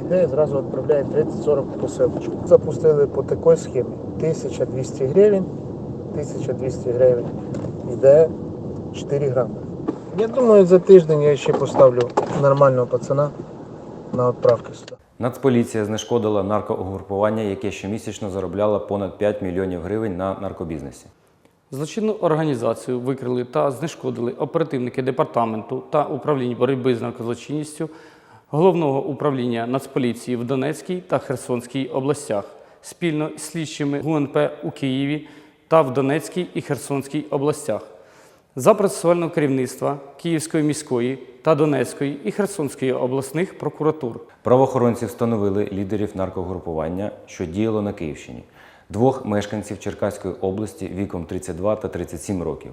Ідея зразу відправляє 30-40 посилочку. Запустили по такій схемі 1200 гривень, 1200 гривень іде 4 грами. Я думаю, за тиждень я ще поставлю нормального пацана на відправки сюди. Нацполіція знешкодила наркоугрупування, яке щомісячно заробляло понад 5 мільйонів гривень на наркобізнесі. Злочинну організацію викрили та знешкодили оперативники департаменту та управління боротьби з наркозлочинністю Головного управління Нацполіції в Донецькій та Херсонській областях спільно з слідчими ГУНП у Києві та в Донецькій і Херсонській областях. За процесуального керівництва Київської міської та Донецької і Херсонської обласних прокуратур. Правоохоронці встановили лідерів наркогрупування, що діяло на Київщині, двох мешканців Черкаської області віком 32 та 37 років.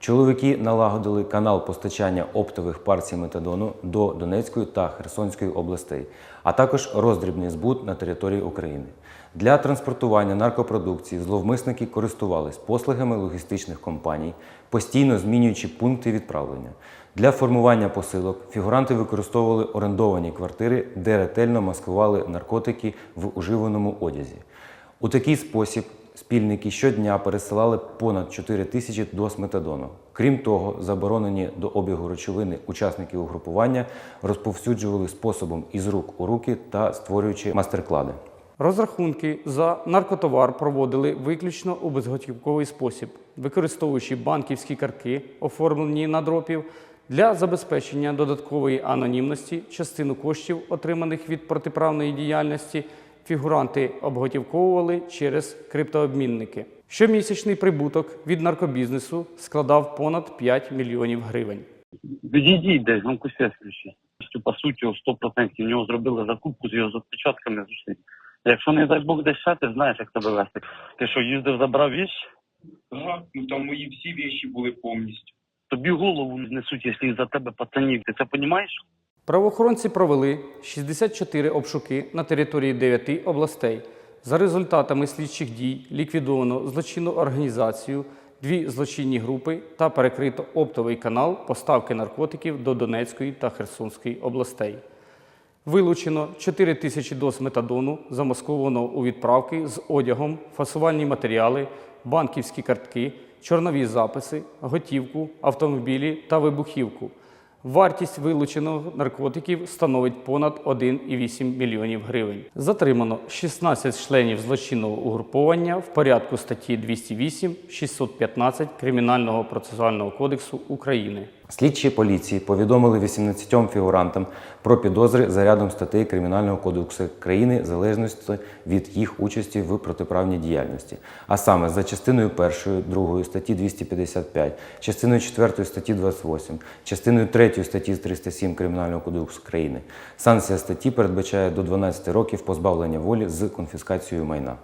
Чоловіки налагодили канал постачання оптових партій метадону до Донецької та Херсонської областей, а також роздрібний збут на території України. Для транспортування наркопродукції зловмисники користувались послугами логістичних компаній, постійно змінюючи пункти відправлення. Для формування посилок фігуранти використовували орендовані квартири, де ретельно маскували наркотики в уживаному одязі. У такий спосіб спільники щодня пересилали понад 4 тисячі доз метадону. Крім того, заборонені до обігу речовини учасники угрупування розповсюджували способом із рук у руки та створюючи мастер-клади. Розрахунки за наркотовар проводили виключно у безготівковий спосіб, використовуючи банківські картки, оформлені на дропів, для забезпечення додаткової анонімності частину коштів, отриманих від протиправної діяльності, фігуранти обготівковували через криптообмінники. Щомісячний прибуток від наркобізнесу складав понад 5 мільйонів гривень. Відійдіть десь, громко связь включіть. По суті, 100% в нього зробили закупку з його запечатками з усім. Якщо не дай Бог десь ще, ти знаєш, як тебе вести. Ти що, їздив, забрав віч? Ага, ну там мої всі вещи були повністю. Тобі голову несуть, якщо за тебе пацанів. Ти це розумієш? Правоохоронці провели 64 обшуки на території 9 областей. За результатами слідчих дій ліквідовано злочинну організацію, дві злочинні групи та перекрито оптовий канал поставки наркотиків до Донецької та Херсонської областей. Вилучено 4 тисячі доз метадону, замаскованого у відправки з одягом, фасувальні матеріали, банківські картки, чорнові записи, готівку, автомобілі та вибухівку. Вартість вилученого наркотиків становить понад 1,8 мільйонів гривень. Затримано 16 членів злочинного угруповання в порядку статті 208 615 Кримінального процесуального кодексу України. Слідчі поліції повідомили 18 фігурантам про підозри за рядом статей Кримінального кодексу країни в залежності від їх участі в протиправній діяльності, а саме за частиною 1, 2 статті 255, частиною 4 статті 28, частиною 3 статті 307 Кримінального кодексу країни. Санкція статті передбачає до 12 років позбавлення волі з конфіскацією майна.